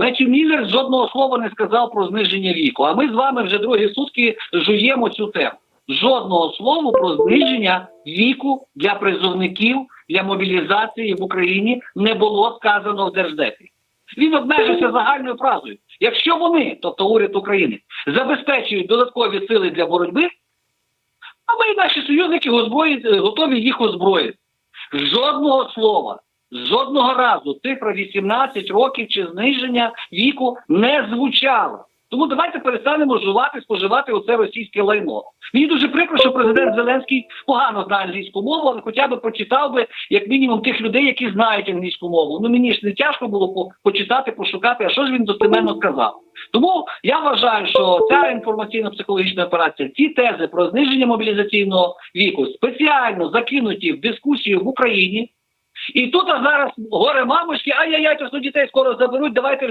Меттю Міллер жодного слова не сказав про зниження віку. А ми з вами вже другі сутки жуємо цю тему. Жодного слова про зниження віку для призовників для мобілізації в Україні не було сказано в держдепі. Він обмежився загальною фразою. Якщо вони, тобто уряд України, забезпечують додаткові сили для боротьби, а ми і наші союзники готові їх озброїти. Жодного слова, жодного разу цифра 18 років чи зниження віку не звучала. Тому давайте перестанемо жувати, споживати оце російське лайно. Мені дуже прикро, що президент Зеленський погано знає англійську мову, але хоча б прочитав би як мінімум тих людей, які знають англійську мову. Ну мені ж не тяжко було по- почитати, пошукати, а що ж він достеменно сказав. Тому я вважаю, що ця інформаційно-психологічна операція, ці тези про зниження мобілізаційного віку спеціально закинуті в дискусію в Україні. І тут а зараз горе мамочки, ай-яй-яй, то дітей скоро заберуть, давайте вже.